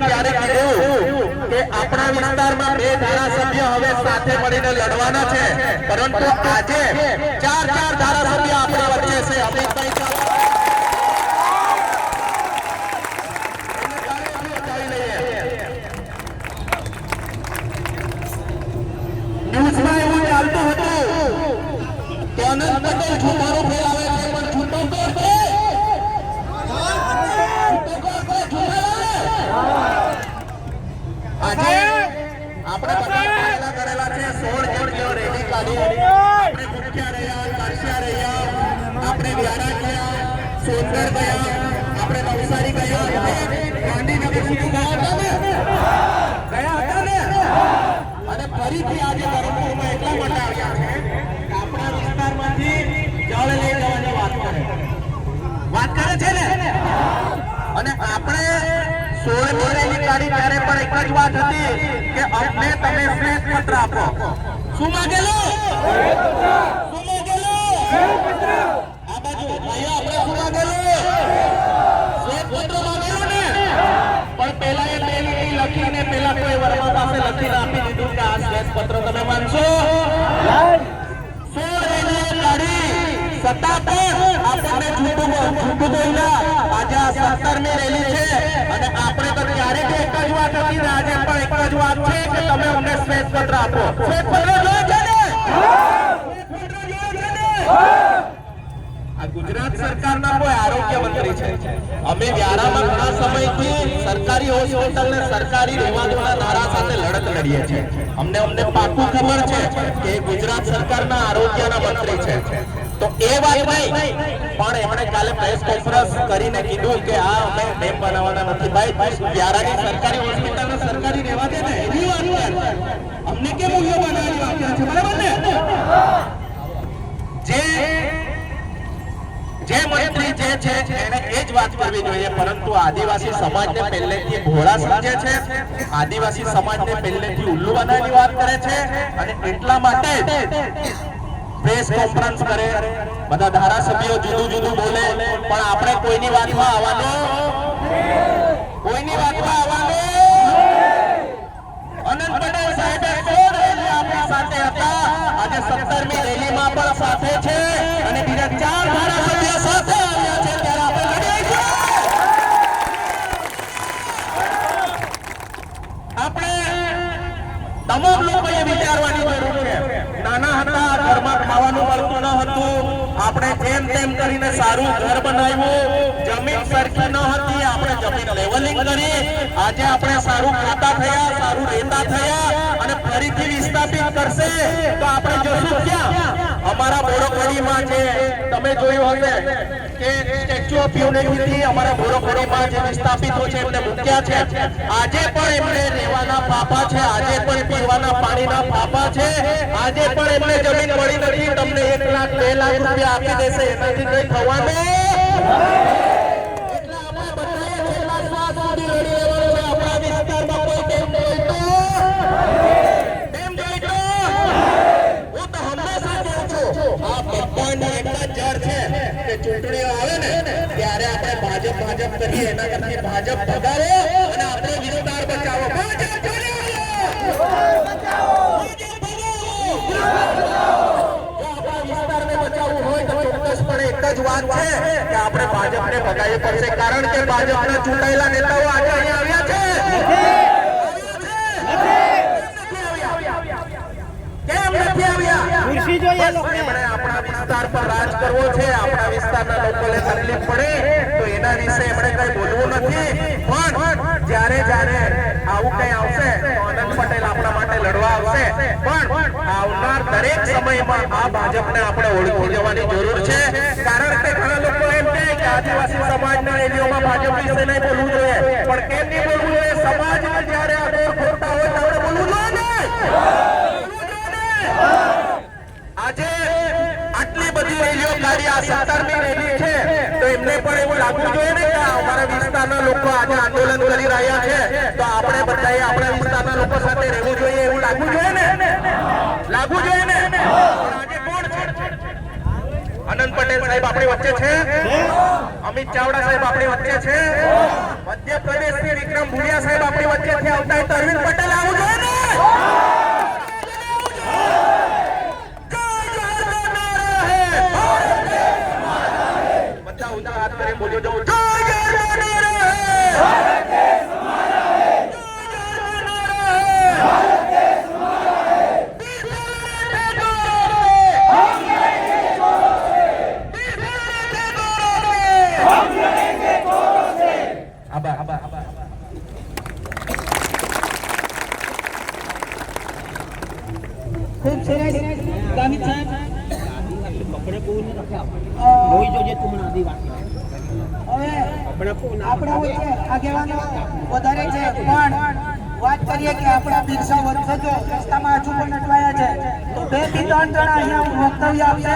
ત્યારે કીધું કે આપણા વિસ્તારમાં બે ધારાસભ્ય હવે સાથે મળીને લડવાના છે, પરંતુ આજે ચાર ચાર ધારાસભ્ય આપણી વચ્ચે છે. અમિતભાઈ ન્યૂઝમાં એવું ચાલતું હતું કે અનંત પટેલ છૂટારો ફેલાવે છે પણ છૂટો કોણ છે? છૂટો કોણ છે? છૂટાલા? આજે આપણે બધા કરેલા છે. સોળ જણ રેલી કાઢી. આપણે ભૂખ્યા રહ્યા તરસ્યા રહ્યા. આપણે વ્યારા ગયા સોનગઢ ગયા. આપણે નવસારી ગયા. ગાંધીનગર સુધી ગયા હતા ને? ગયા હતા ને? અને ફરીથી આજે ધરમપુરમાં એટલા માટે આવ્યા છે કે આપણા વિસ્તારમાંથી જળ લઈ જવાની વાત કરે વાત કરે છે ને અને આપણે સોળ રેલી ત્યારે પણ એક જ વાત હતી કે અમને તમે શ્વેત પત્ર આપો. શું માંગેલું? આપણે તો ત્યારે જ વાત હતી આજે પણ એક જ વાત છે કે તમે અમને શ્વેત પત્ર આપો. શ્વેત પત્ર જોઈએ છે ને? ગુજરાત સરકારના કોઈ આરોગ્ય મંત્રી છે. અમે વ્યારામાં ઘણા સમયથી સરકારી હોસ્પિટલ ને સરકારી રહેવાદોના નારા સાથે લડત લડીએ છીએ. અમને અમને પાકું ખબર છે કે ગુજરાત સરકારના આરોગ્યના મંત્રી છે. તો એ વાત નહીં. પણ એમણે કાલે પ્રેસ કોન્ફરન્સ કરીને કીધું કે આ અમે ડેમ બનાવવાના નથી. ભાઈ વ્યારાની સરકારી હોસ્પિટલ સરકારી રહેવા દે ને. એની વાત અમને કેમ મૂલ્યો બનાવવાની વાત છે? બરાબર ને? જે જે મંત્રી જે છે, એને એ જ વાત કરવી જોઈએ. પરંતુ આદિવાસી સમાજને પહેલેથી ભોળા સમજે છે. આદિવાસી સમાજને પહેલેથી ઉલ્લુ બનાવવાની વાત કરે છે. અને એટલા માટે પ્રેસ કોન્ફરન્સ કરે. બધા ધારાસભ્યો જુદું જુદું બોલે. પણ આપણે કોઈની વાતમાં આવવાનું? કોઈની વાતમાં આવવાનું અનંત પટેલ સાહેબે સોળ રેલી આપણી સાથે હતા આજે સત્તરમી રેલીમાં પણ સાથે છે અને બીજા ચાર ધારાસભ્યો સાથે આવ્યા છે ત્યારે આપણે લડીએ છીએ. આપણે તમામ લોકોએ વિચારવાની જરૂર છે નાના હતા ઘરમાં ખાવાનું મળતું ન હતું આપણે જેમ તેમ કરીને સારું ઘર બનાવ્યું જમીન સરખી ન હતી આપણે જમીન લેવલિંગ કરી આજે આપણે સારું ખાતા થયા, સારું રહેતા થયા અને ફરીથી વિસ્થાપિત કરશે તો આપણે જોશું ક્યાં? અમારા બોરોખડીમાં જે તમે જોયું હશે કે સ્ટેચ્યુ ઓફ યુનિટી અમારા બોરોખડીમાં જે વિસ્થાપિતો છે, એમને મૂક્યા છે. આજે પણ એમને રહેવાના પાપા છે, આજે પણ પીવાના પાણીના પાપા છે. આજે પણ એમને જમીન મળી નથી, તમને એક લાખ બે લાખ રૂપિયા આપી દેશે, એનાથી કઈ થવાનું ચૂંટણીઓ આવે ને, ત્યારે આપણે ભાજપ ભાજપ કરીએ, એના કરતી ભાજપ ભગાવો અને આપણો વિસ્તાર બચાવો ભાજપ ભગાવો! આપણા છે ભાજપને ભગાવવી પડશે, કારણ કે ભાજપના ચૂંટાયેલા નેતાઓ આજે અહીંયા આવ્યા છે કેમ નથી ખુરશી જોઈએ લોકોને આપણા વિસ્તાર પર રાજ કરવો છે આપણા વિસ્તારના લોકોને તકલીફ પડે તો એના વિશે એમણે કઈ બોલવું નથી. પણ જ્યારે જ્યારે આવું કઈ આવશે તો આનંદ પટેલ આપણા માટે લડવા આવશે. પણ આવનાર દરેક સમયમાં આ ભાજપને આપણે ઓળખી જવાની જરૂર છે. કારણ કે ઘણા લોકો એમ કહે કે આદિવાસી સમાજના એરિયામાં ભાજપ વિશે નહીં બોલવું જોઈએ. પણ કેમ નહીં બોલવું જોઈએ? સમાજને જ્યારે આપણે ખોટા હોય ત્યારે બોલવું જોઈએ ને બોલવું જોઈએ ને આજે આટલી બધી રેલીઓ કાઢી આ સત્તરમી રેલી છે, તો એમને પણ એવું લાગવું જોઈએ ને કે અમારા વિસ્તારના લોકો આજે આંદોલન કરી રહ્યા છે. તો આપણે બધાએ આપણા વિસ્તારના લોકો સાથે રહેવું જોઈએ એવું લાગવું જોઈએ ને? લાગવું જોઈએ ને? છે? અનંત પટેલ સાહેબ આપણી વચ્ચે છે? અમિત ચાવડા સાહેબ આપણી વચ્ચે છે? મધ્યપ્રદેશથી વિક્રમ ભુડિયા સાહેબ આપણી વચ્ચેથી આવતા હોય અરવિંદ પટેલ આવું જોઈએ ને જય જવાહર હે બધા ઊંચા હાથ કરી બોલ્યો જાઓ જય જવાહર હે આભાર આભાર આભાર ખૂબ સરસ ગામિત સાહેબ લોહી જોજે તું મને આદિવાસી હવે આપણા વચ્ચે આગેવાનો વધારે છે પણ વાત કરીએ કે આપણા બિરસા વંશજો રસ્તામાં હજુ પણ અટવાયા છે તો બેથી ત્રણ જણા અહીંયા વક્તવ્ય આપશે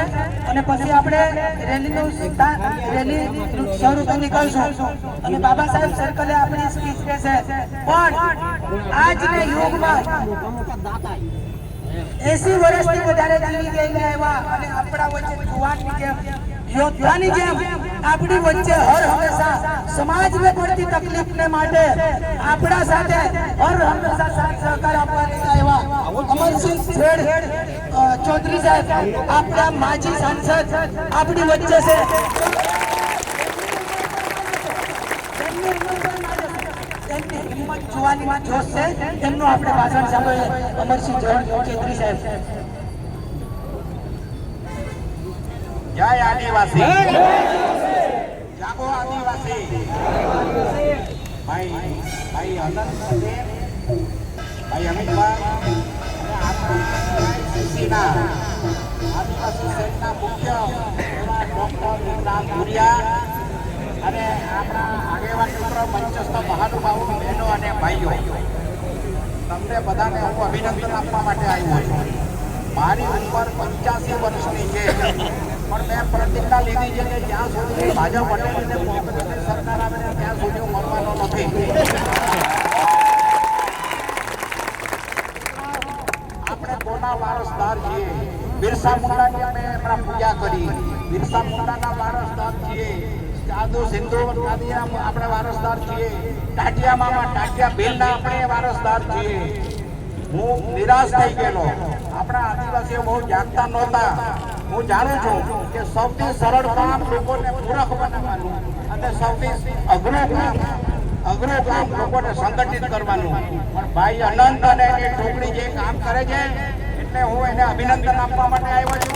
અને પછી આપણે રેલીનું સ્થા- રેલી શરૂ કરી નીકળશું. અને બાબા સાહેબ સર્કલે આપણી સ્પીચ કહેશે પણ આજના યુગમાં એસી વર્ષથી વધારે જીવી ગયેલા એવા અને આપણા વચ્ચે જુવાનની જેમ, યોદ્ધાની જેમ આપણી વચ્ચે હર હંમેશા સમાજને પડતી તકલીફને માટે આપણા સાથે હર હંમેશા સાથ સહકાર આપવાની એવા અમરસિંહ શેઠ ચૌધરી સાહેબ આપણા માજી સાંસદ આપણી વચ્ચે છે. તેમની જોશ છે તેમનું આપણે ભાષણ સાંભળીએ. અમરસિંહ ચૌધરી સાહેબ. જય આદિવાસી. જાગો આદિવાસી. ભાઈ ભાઈ અનંત પટેલ ભાઈ અમિતભાઈ સીસીના આદિવાસી સેલના મુખ્ય એવા ડોક્ટર વિક્રાંત ભુરિયા અને આપણા આગેવાન મિત્રો મંચસ્થ મહાનુભાવો બહેનો અને ભાઈઓ. તમને બધાને હું અભિનંદન આપવા માટે આવ્યો છું. મારી ઉંમર પંચ્યાસી વર્ષની છે. પણ મેં પ્રતિજ્ઞા લીધી છે કે જ્યાં સુધી ભાજપ પટેલ અને કોંગ્રેસની સરકાર આવે ને ત્યાં સુધી હું મરવાનો નથી. આપણે કોના વારસદાર છીએ? બિરસા મુંડાની અમે હમણાં પૂજા કરી. બિરસા મુંડાના વારસદાર છીએ. સાધુ સિંધુ આપણે વારસદાર છીએ. ટાટિયા મામા ટાટિયા ભીલના આપણે વારસદાર છીએ. હું નિરાશ થઈ ગયેલો. આપણા આદિવાસીઓ બહુ જાગતા નહોતા. હું જાણું છું કે સૌથી સરળ કામ લોકોને પૂરક બનાવવાનું અને સૌથી અઘરું કામ અઘરું કામ લોકોને સંગઠિત કરવાનું. પણ ભાઈ અનંત અને એની ટોકડી જે કામ કરે છે, એટલે હું એને અભિનંદન આપવા માટે આવ્યો છું.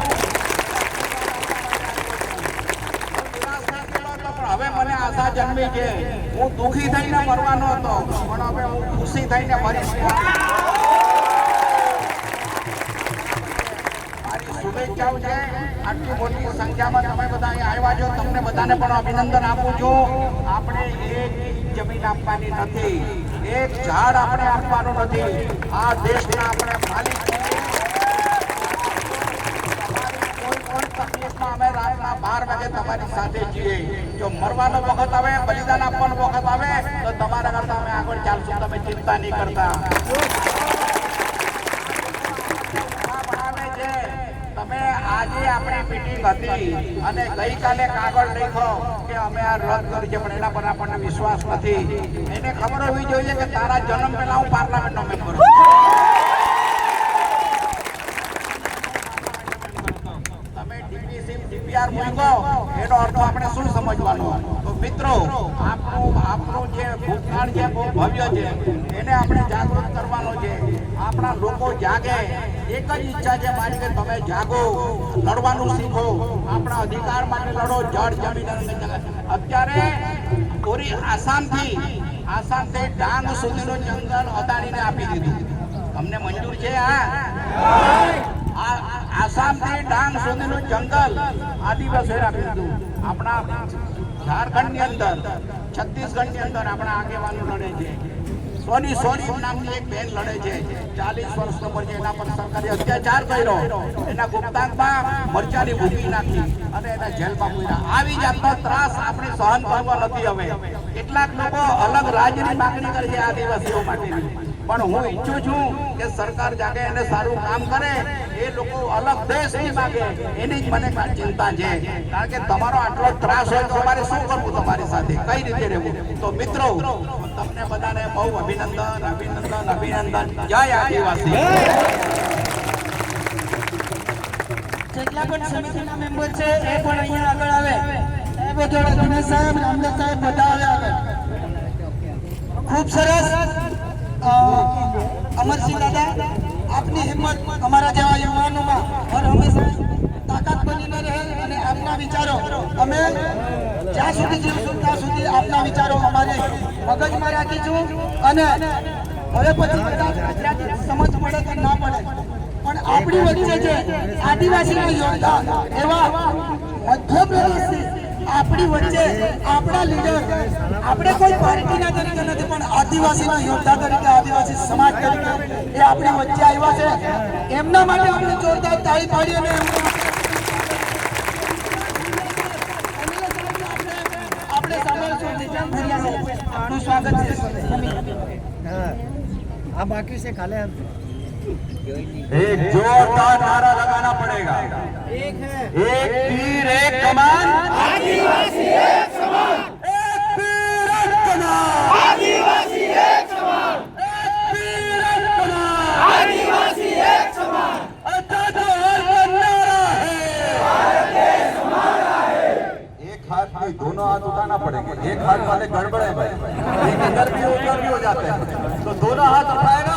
હવે મને આશા જન્મી છે. હું દુઃખી થઈને મરવાનો હતો, પણ હવે હું ખુશી થઈને મરીશ. સાથે છીએ. જો મરવાનો વખત આવે, બલિદાન આપવાનો વખત આવે, તો તમારા કરતા અમે આગળ ચાલશું. તમે ચિંતા નહીં કરતા આ બનાવે છે. તમે આજે આપણી મીટિંગ હતી અને ગઈકાલે કાગળ લખ્યો કે અમે આ રદ કરી છે પણ એના પર આપણને વિશ્વાસ નથી. એને ખબર હોવી જોઈએ કે તારા જન્મ પહેલા હું પાર્લામેન્ટનો મેમ્બર તમે ડીપીસી ડીપીઆર મૂકો, એનો અર્થ આપણે શું સમજવાનો? તો મિત્રો, આપણું આપણું જે ભૂતકાળ બહુ ભવ્ય છે, એને આપણે જાગૃત કરવાનો છે. આપણા લોકો જાગે એક જ ઈચ્છા છે મારી કે તમે જાગો, લડવાનું શીખો. આપણા અધિકાર માટે લડો, જળ, જમીન અત્યારે પૂરી આસામથી આસામથી ડાંગ સુધીનું જંગલ અદાણીને આપી દીધું. તમને મંજૂર છે આ- આસામથી ડાંગ સુધીનું જંગલ આદિવાસીઓએ આપી દીધું. આપણા ઝારખંડની અંદર, છત્તીસગઢની અંદર આપણા આગેવાનો લડે છે. સોની સોની નામની એક બેન લડે છે. ચાલીસ વર્ષ ઉપર છે, એના પર સરકારે અત્યાચાર કર્યો. એના ગુપ્તાંગમાં મરચાની ભૂકી નાખી અને એના જેલમાં પૂર્યા આવી જાતનો ત્રાસ આપણે સહન કરવા નથી હવે. કેટલાક લોકો અલગ રાજ્યની માંગણી કરે છે આદિવાસીઓ માટેની. પણ હું ઈચ્છું છું કે સરકાર જાગે અને સારું કામ કરે. એ લોકો અલગ દેશ નહીં માગે એની જ મને ચિંતા છે. કારણ કે તમારો આટલો ત્રાસ હોય તો અમારે શું કરવું તમારી સાથે? કઈ રીતે રહેવું? તો મિત્રો, તમને બધાને બહુ અભિનંદન અભિનંદન અભિનંદન. જય આદિવાસી. જેટલા અહીંયા આગળ આવે. ખૂબ સરસ. અમરસિંહ દાદા, આપની હિંમત અમારા જેવા યુવાનોમાં હર હંમેશા તાકાત બનીને રહે અને આપના વિચારો અમે જ્યાં સુધી જીવશું ત્યાં સુધી આપના વિચારો અમારે મગજમાં રાખીશું અને હવે પછી બધા સમજ પડે કે ના પડે, પણ આપણી વચ્ચે છે આદિવાસીના યોદ્ધા એવા મધ્યપ્રદેશથી આપણી વચ્ચે આપણા લીડર આપણે કોઈ પાર્ટીના તરીકે નથી, પણ આદિવાસીના યોદ્ધા તરીકે, આદિવાસી સમાજ તરીકે એ આપણી વચ્ચે આવ્યા છે. એમના માટે આપણે જોરદાર તાળી પાડી અને આપણે સ્વાગત છે. આ બાકી છે ખાલે एक जोरदार नारा लगाना पड़ेगा। एक तीर एक कमान। आदिवासी एक समान। एक तीर एक कमान। आदिवासी एक समान। एक तीर एक कमान। आदिवासी एक समान। अच्छा, तो नारा है भारत है। एक हाथ में दोनों हाथ उठाना पड़ेगा। एक हाथ वाले गड़बड़े भाई। एक अंदर भी भी हो जाते हैं। तो दोनों हाथ उठाएगा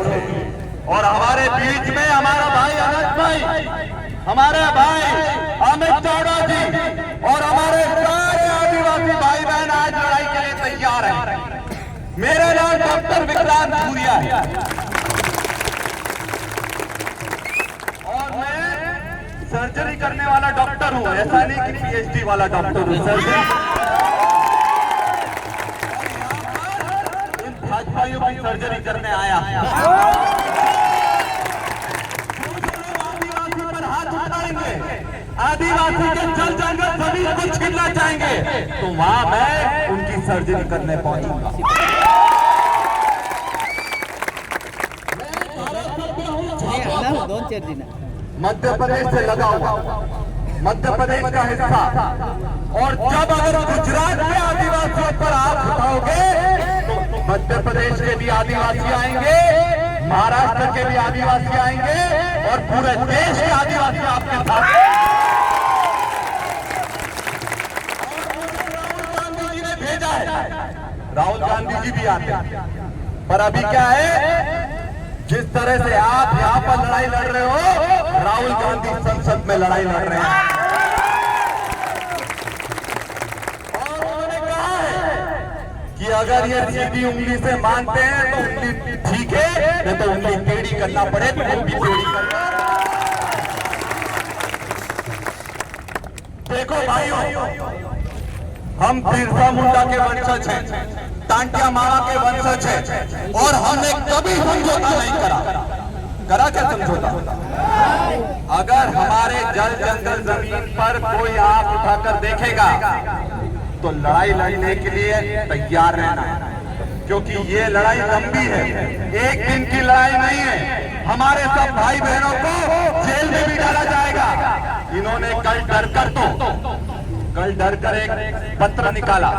बीच में हमारा भाई अनंत भाई, हमारे भाई अमित चावड़ा जी और हमारे सारे आदिवासी भाई बहन आज लड़ाई के लिए तैयार हैं। मेरा नाम डॉक्टर विक्रांत भूरिया है। और मैं सर्जरी करने वाला डॉक्टर हूँ, ऐसा नहीं कि पीएचडी वाला डॉक्टर हूँ। सर्जरी की सर्जरी करने आया। आदिवासी के जल जंगल सभी को छीनना चाहेंगे तो वहाँ मैं उनकी सर्जरी करने पहुंचूँगा। मध्य प्रदेश से लगा हुआ मध्य प्रदेश का हिस्सा। और जब अगर गुजरात के आदिवासियों पर आप उठाओगे तो मध्य प्रदेश के भी आदिवासी आएँगे, महाराष्ट्र के भी आदिवासी आएँगे, और पूरे देश के आदिवासी आपके साथ राहुल गांधी जी ने भेजा है राहुल गांधी जी भी आते हैं। पर अभी क्या है? जिस तरह से आप यहाँ पर लड़ाई लड़ रहे हो, राहुल गांधी संसद में लड़ाई लड़ रहे हैं। और उन्होंने कहा है कि अगर ये सीधी उंगली से मानते हैं तो उंगली ठीक है, नहीं तो उंगली टेढ़ी करना पड़े तो भी टेढ़ी करना देखो भाइयों हम बिरसा मुंडा के वंशज हैं टांटिया मामा के वंशज हैं, और हमने कभी समझौता नहीं करा। करा क्या समझौता? अगर हमारे जल जंगल ज़मीन पर कोई आँख उठाकर देखेगा तो लड़ाई लड़ने के लिए तैयार रहना क्योंकि ये लड़ाई लंबी है, एक दिन की लड़ाई नहीं है। हमारे सब भाई बहनों को जेल में भी डाला जाएगा। इन्होंने कल डर कर तो कल डर कर एक पत्र निकाला।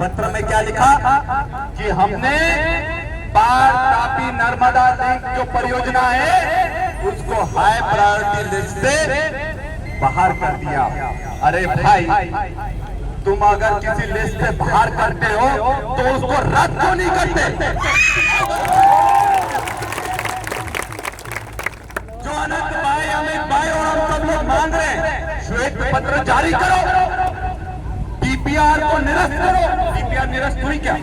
पत्र में क्या लिखा? कि हमने बाढ़ तापी नर्मदा लिंक जो परियोजना है, उसको हाई प्रायोरिटी लिस्ट से बाहर कर दिया। अरे भाई, तुम अगर किसी लिस्ट से बाहर करते हो तो उसको रद्द क्यों नहीं करते? जो अनंत भाई, अमित भाई और हम सब लोग मांग रहे हैं, श्वेत पत्र जारी करो। डीपीआर को निरस्त करो। डीपीआर निरस्त हुई क्या?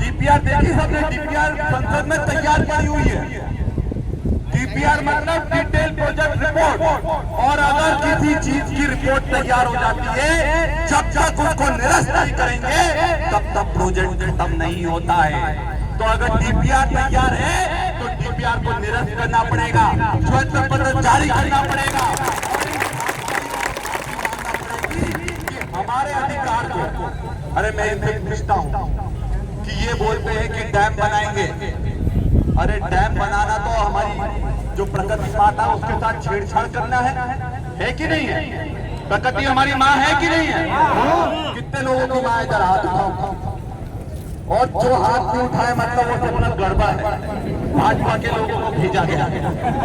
डीपीआर देखी सबने डीपीआर संसद में तैयार पड़ी हुई है। डीपीआर मतलब डिटेल प्रोजेक्ट रिपोर्ट और अगर किसी चीज़ की रिपोर्ट तैयार हो जाती है, जब तक उसको निरस्त नहीं करेंगे, तब तक प्रोजेक्ट खत्म नहीं होता है। तो अगर डीपीआर तैयार है तो डीपीआर को निरस्त करना पड़ेगा। श्वेत पत्र जारी करना पड़ेगा। हमारे अधिकार को अरे मैं इनसे पूछता हूँ कि ये बोलते हैं कि डैम बनाएँगे। अरे डैम बनाना तो हमारी जो प्रकृति माता, उसके साथ छेड़छाड़ करना है। है कि नहीं है? प्रकृति हमारी माँ है कि नहीं है? कितने लोगों की माँ इधर हाथ उठाओ। और जो हाथ नहीं उठाए मतलब वो सब गड़बड़ है। भाजपा के लोगों को भेजा गया।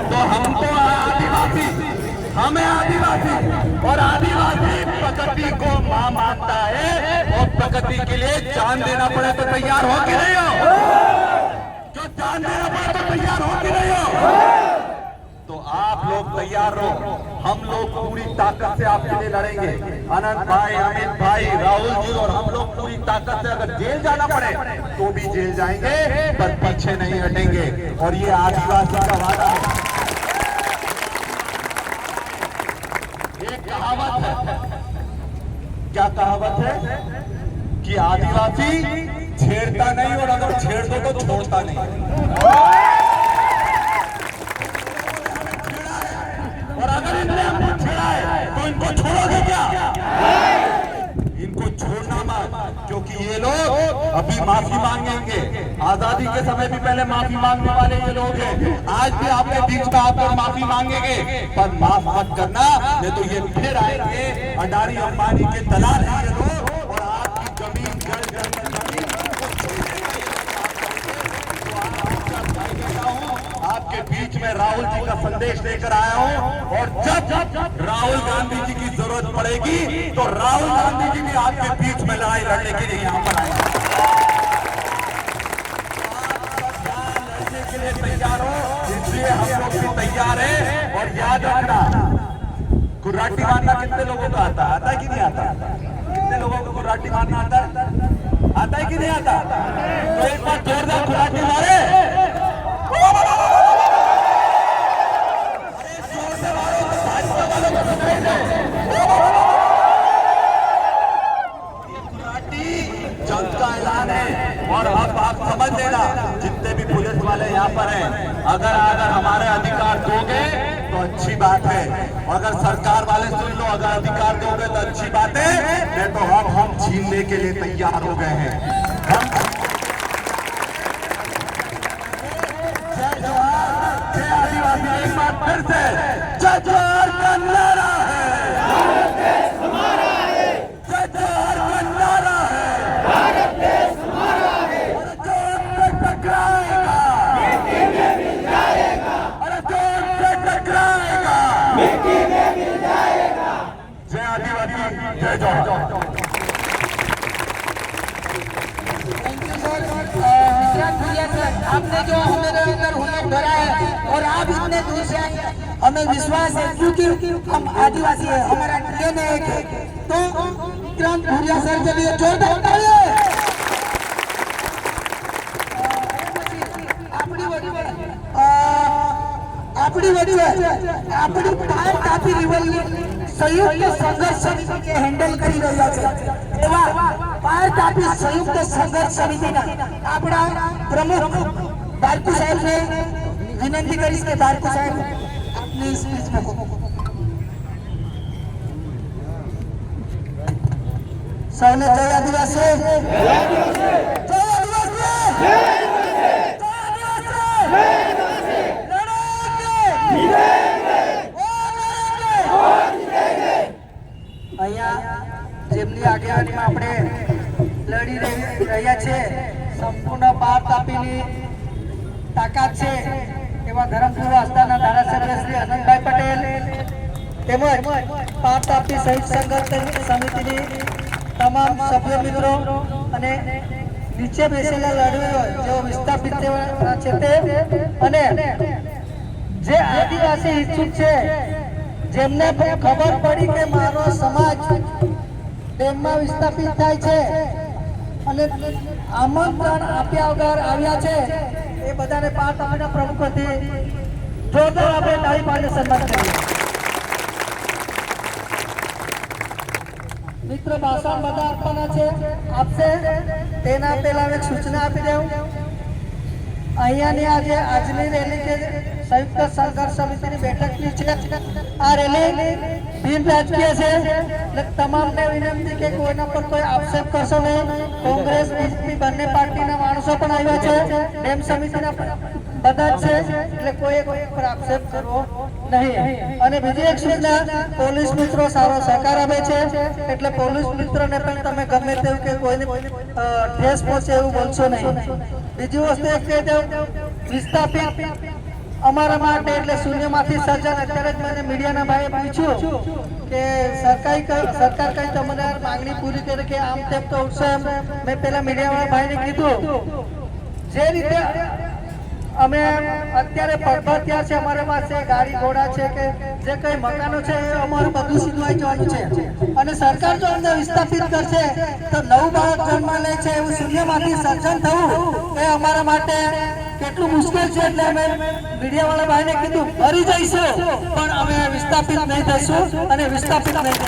तो हम तो आदिवासी। हमें आदिवासी और आदिवासी प्रकृति को माँ मानता है और प्रकृति के लिए जान देना पड़े तो तैयार हो कि नहीं हो? जो जान देना पड़े तो तैयार हो कि नहीं हो? तो आप लोग तैयार रहो। हम लोग पूरी ताकत से आपके लिए लड़ेंगे। अनंत भाई, अमित भाई, राहुल जी और हम लोग पूरी ताकत से अगर जेल जाना पड़े तो भी जेल जाएँगे, पर पीछे नहीं हटेंगे। और ये आदिवासी का वादा है। कहावत है? क्या कहावत है? कि आदिवासी छेड़ता नहीं और अगर छेड़ दो तो छोड़ता नहीं। और अगर इनने हमको छेड़ा है तो इनको छोड़ोगे क्या? क्योंकि ये लोग अभी माफ़ी मांगेंगे। आज़ादी के समय भी पहले माफ़ी मांगने वाले ये लोग हैं। आज भी आपके बीच में आकर माफ़ी मांगेंगे। पर माफ़ मत करना, नहीं तो ये फिर आएँगे। अडारी अंबानी के दलाल हैं ये लोग, और आपकी ज़मीन, जल जल छीनेंगे। तो आपका बीच में राहुल जी का संदेश लेकर आया हूँ, और जब राहुल गांधी जी की ज़रूरत पड़ेगी तो राहुल गांधी जी भी आपके बीच में लड़ाई लड़ने के लिए यहाँ पर लिए तैयार हो इसलिए तैयार हैं और याद रखना कुर्राटी मारना कितने लोगों को आता आता है कि नहीं आता? कितने लोगों को कुर्राटी मारना आता है? आता है कि नहीं आता? तो एक बार जोरदार मारे। समझ लेना जितने भी पुलिस वाले यहाँ पर हैं, अगर अगर हमारे अधिकार दोगे तो अच्छी बात है। अगर सरकार वाले सुन लो, अगर अधिकार दोगे तो अच्छी बात है। नहीं तो हम हम छीनने के लिए तैयार हो गए हैं। हम जय जवाहर जय आदिवासी, एक बार फिर से। जय जवाहर का नारा है जय जवाहर का नारा है और जो उनसे टकराएगा अरे जो उनसे टकराएगा जय आदिवासी जय जवाहर थैंक यू सर विश्राम भैया सर आपने जो हमारे अंदर हुनर भरा है और आप इतने दूर से आए हैं, हमें विश्वास है क्योंकि हम आदिवासी है हमारा डीएनए एक है तो विक्रांत भूरिया सर के लिए जोरदार तालियां આપણી વચ્ચે અ, આપણી વચ્ચે આપણી પાંચ તાપી રિવલની સંયુક્ત સંઘર્ષ સમિતિ હેન્ડલ કરી રહ્યા છે. એવા પાંચ આપી સંયુક્ત સંઘર્ષ સમિતિના આપણા પ્રમુખ બારકુ સાહેબને વિનંતી કરીશ કે બારકુ સાહેબ, આપની સ્પીચ મૂકો. સૌને જય આદિવાસી. જય આદિવાસી. જય અહીંયા આપણે લડી રહી- રહ્યા છે. સંપૂર્ણ બાર તાપીની તાકાત છે એવા ધરમપુર આસ્થાના ધારાસભ્ય શ્રી અનંતભાઈ પટેલ તેમજ પાર તાપી શહીદ સંઘર્ષ સમિતિની તમામ સભ્ય મિત્રો અને નીચે બેસેલા લડવીઓ જેઓ વિસ્થાપિત છે તે અને જે આદિવાસી ઈચ્છુક છે, જેમને ખબર પડી કે મારો સમાજ ડેમમાં વિસ્થાપિત થાય છે. અને આમંત્રણ આપ્યા વગર આવ્યા છે. એ બધાને પાંચ પ્રમુખ પ્રમુખોથી જોરદાર આપણે તાળી પાડીને સન્માન કરીએ. મિત્ર ભાષણ બધા આપવાના છે. આપશે. તેના પહેલા એક સૂચના આપી દઉં. અહીંયાની આજે આજની રેલી કે સંયુક્ત સંઘર્ષ સમિતિની બેઠકની છે. આ રેલી છે એટલે તમામને વિનંતી કે કોઈના પર કોઈ આક્ષેપ કરશો નહીં. કોંગ્રેસ, બીજેપી બંને પાર્ટીના માણસો પણ આવ્યા છે. ડેમ સમિતિના બધા જ છે. એટલે કોઈ કોઈ પર આક્ષેપ કરવો નહીં. અને બીજી એક સૂચના, પોલીસ મિત્રો સારો સહકાર આપે છે. એટલે પોલીસ મિત્રોને પણ તમે ગમે તેવું કે કોઈને ઠેસ પહોંચે એવું બોલશો નહીં. બીજી વસ્તુ એક કહી દઉં. વિસ્થાપિત અમારા માટે એટલે શૂન્યમાંથી સર્જન. અત્યારે જ મને મીડિયાના ભાઈએ પૂછ્યું કે સરકારી સરકાર કઈ તમને માંગણી પૂરી કરે કે આમ તેમ તો ઉઠશે મેં પેલા મીડિયાવાળા ભાઈને કીધું. જે રીતે અમે અત્યારે પગભર છે, અમારી પાસે ગાડી, ઘોડા છે કે જે કઈ મકાનો છે, એ અમારું બધું સીધવાઈ જવાનું છે. અને સરકાર જો અમને વિસ્થાપિત કરશે, તો નવું બાળક જન્મ લે છે એવું શૂન્યમાંથી સર્જન થવું એ અમારા માટે કેટલું મુશ્કેલ છે એટલે અમે મીડિયાવાળા ભાઈને કીધું, ફરી જઈશું. પણ અમે વિસ્થાપિત નહીં થઈશું અને વિસ્થાપિત નહીં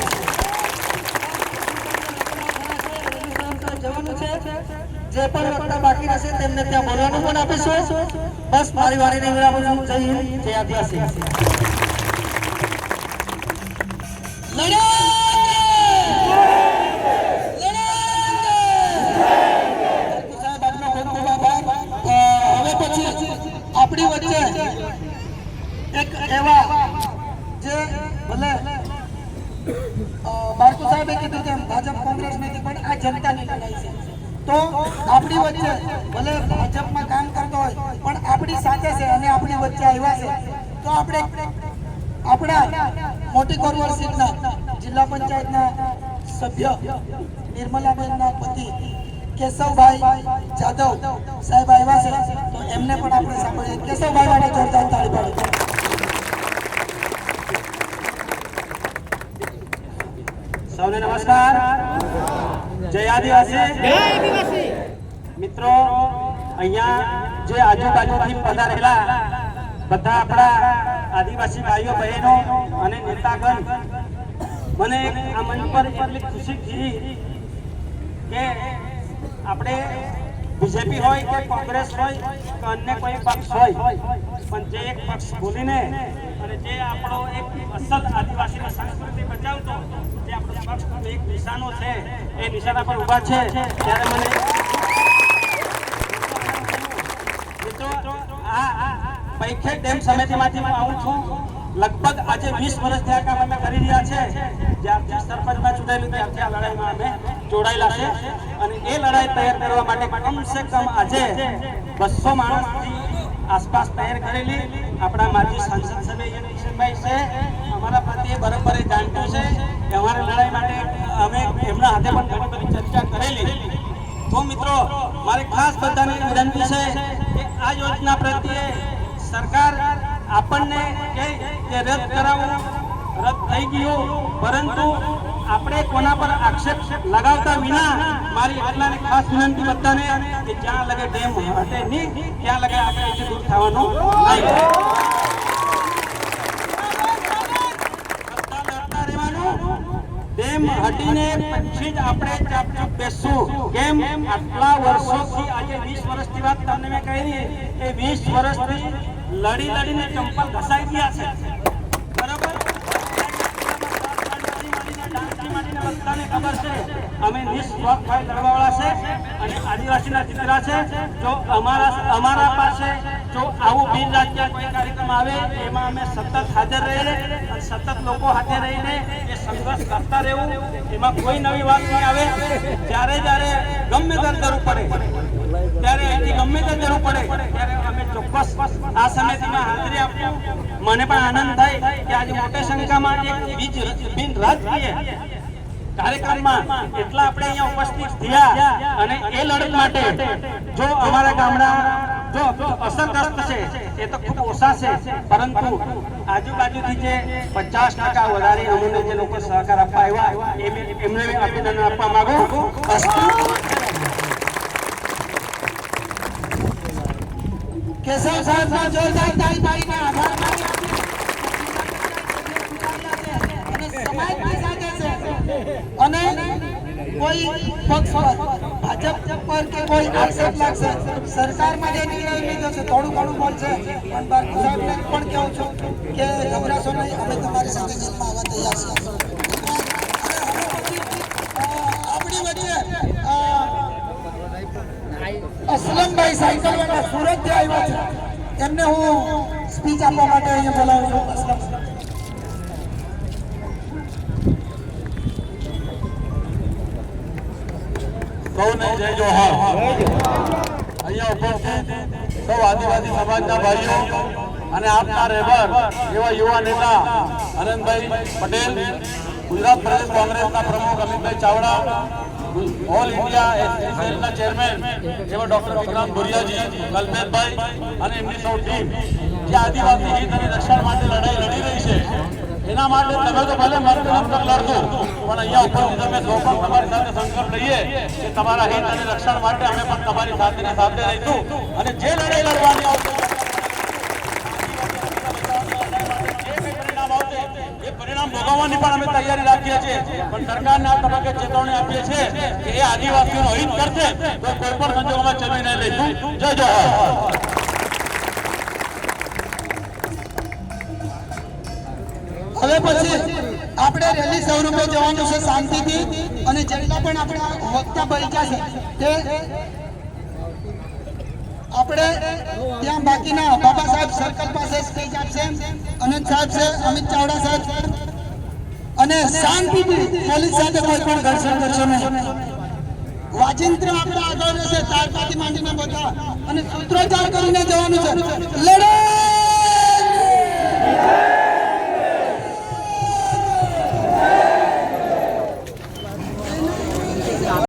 જે પણ વક્તા બાકી રહેશે તેમને ત્યાં બોલવાનું પણ આપીશું. બસ, મારી વાણીને વિરામ જય હિન્દ, જય આદિવાસી સાહેબ આપનો ખૂબ ખૂબ આભાર અ, હવે પછી આપણી વચ્ચે એક એવા જે ભલે અ, બાળકો સાહેબે કીધું તેમ ભાજપ કોંગ્રેસ નથી પણ આ જનતાની લડાઈ છે તો આપણી વચ્ચે ભલે ભાજપમાં કામ કરતો હોય પણ આપણી સાથે છે અને આપણી વચ્ચે આવ્યા છે તો આપણે આપણા મોટી કોરવડ સીટના જિલ્લા પંચાયતના સભ્ય નિર્મલાબેનના પતિ કેશવભાઈ જાદવ સાહેબ આવ્યા છે તો એમને પણ આપણે સાંભળીએ. કેશવભાઈ માટે જોરદાર તાળી પાડો સૌને નમસ્કાર. જય આદિવાસી. મિત્રો અહીંયા જે આજુબાજુથી પધારેલા બધા આપણા આદિવાસી ભાઈઓ બહેનો અને નેતાગણ મને આ મંચ પર એટલી ખુશી થઈ કે આપણે બીજેપી હોય કે કોંગ્રેસ હોય કે અન્ય કોઈ પક્ષ હોય, પણ જે એક પક્ષ ભૂલીને અને જે આપણો એક અસલ આદિવાસીની સંસ્કૃતિ બચાવતો, જે આપણો પક્ષ એક નિશાનો છે, એ નિશાના પર ઊભા છે, ત્યારે મને મિત્રો, આ પૈખે ડેમ સમિતિમાંથી હું આવું છું. લગભગ આજે વીસ વર્ષથી આ કામ અમે કરી રહ્યા છે. જ્યારથી સરપંચમાં ચૂંટાયેલું ત્યારથી આ લડાઈમાં અમે જોડાયેલા છે. અને એ લડાઈ તૈયાર કરવા માટે કમસે કમ આજે બસો માણસ આસપાસ તૈયાર કરેલી આપણા માજી સાંસદ સભ્ય કિશનભાઈ છે. અમારા પ્રત્યે બરોબર જાણતું છે કે અમારી લડાઈ માટે અમે એમના હાથે પણ ઘણી બધી ચર્ચા કરેલી. તો મિત્રો, મારે ખાસ બધાને વિનંતી છે કે આ યોજના પ્રત્યે સરકાર આપણને કે રદ કરાવવું રદ થઈ ગયું. પરંતુ આપણે કોના પર આક્ષેપ લગાવતા વિના મારી એટલાને ખાસ વિનંતી બધાને કે જ્યાં લગે ડેમ હટે નહીં, ત્યાં લગે આપણે દૂર થવાનું નહીં. ડેમ હટીને પછી જ આપણે ચાપચૂપ બેસશું. કેમ? આટલા વર્ષોથી આજે વીસ વર્ષની વાત તમને મેં કહી એ વીસ વર્ષથી લડી લડીને ચંપલ ઘસાઈ ગયા છે. બરાબર? અમે નિસ્વાર્થ ભાઈ છે અને આદિવાસીના દીકરા છે. જો અમારા અમારા પાસે જો આવું બિન રાજ્ય કોઈ કાર્યક્રમ આવે, એમાં અમે સતત હાજર રહીને અને સતત લોકો હાથે રહીને એ સંઘર્ષ કરતા રહેવું, એમાં કોઈ નવી વાત નહીં આવે. જ્યારે જ્યારે ગમે ત્યારે જરૂર પડે. ત્યારે એની ગમે તે જરૂર પડે. ત્યારે આ સમિતિમાં હાજરી મને પણ આનંદ થાય કે આજે મોટી સંખ્યામાં બિન રાજકીય કાર્યક્રમમાં એટલા આપણે અહીંયા ઉપસ્થિત થયા અને એ લડત માટે જો અમારા ગામડા જો અસરગ્રસ્ત છે, એ તો ઓછા છે. પરંતુ આજુબાજુથી જે પચાસ ટકા વધારે અમને જે લોકો સહકાર આપવા આવ્યા, એમ- એમને અભિનંદન આપવા માંગુ કે સૌ સાથમાં જોરદાર તાળી તાળીને આભાર અને સમાજની સાથે છે અને કોઈ પક્ષ ભાજપ પર કે કોઈ આક્ષેપ લાગશે, સરકારમાં જે નિર્ણય લીધો છે, થોડું ઘણું પણ છે. પણ બાકી સાહેબને પણ કહું છું કે ગભરાશો નહીં અમે તમારી સાથે જેલમાં આવવા તૈયાર છીએ. અસલમભાઈ સુરત સુરતથી આવ્યા છે. એમને હું સ્પીચ આપવા માટે અહીંયા બોલાવું છું. સૌને જય જોહાર. અહીંયા ઉપસ્થિત સૌ આદિવાસી સમાજના ભાઈઓ અને આપના રહેબર એવા યુવા નેતા આનંદભાઈ પટેલ, ગુજરાત પ્રદેશ કોંગ્રેસના પ્રમુખ Amitbhai Chavda all India ST chairman એવા ડોક્ટર વિક્રમ ભુરિયાજી, કલ્પેશભાઈ અને એમની સૌ ટીમ જે આદિવાસી હિત અને રક્ષણ માટે લડાઈ લડી રહી છે. એના માટે તમે તો ભલે મરતું અંતર લડશો પણ અહીંયા ઉપરથી તમે સૌ પણ તમારી સાથે સંકલ્પ લઈએ કે તમારા હિત અને રક્ષણ માટે અમે પણ તમારી સાથે સાથે રહીશું. અને જે લડાઈ લડવાની આવશે જે કંઈ પરિણામ આવશે, ભોગવવાની પણ અમે તૈયારી રાખીએ છીએ. પણ સરકારને આ તબક્કે ચેતવણી આપીએ છીએ કે એ આદિવાસીઓનો હિત કરશે, તો કોઈ પણ સંજોગોમાં જમી નહીં લઈશું જય જવાહર. હવે પછી આપણે રેલી સ્વરૂપે જવાનું છે શાંતિથી અને જેટલા પણ આપણા વક્તા બચ્યા છે તે આપણે ત્યાં બાકીના બાબા સાહેબ સર્કલ પાસે સ્પીચ આપશે. અનંત સાહેબ છે, અમિત ચાવડા સાહેબ અને શાંતિથી પોલીસ સાથે કોઈ પણ ઘર્ષણ કરશો નહીં. વાજિંત્ર આપણે આગળ રહેશે તારપાતી માંડીને બધા. અને સૂત્રોચ્ચાર કરીને જવાનું છે. લડે!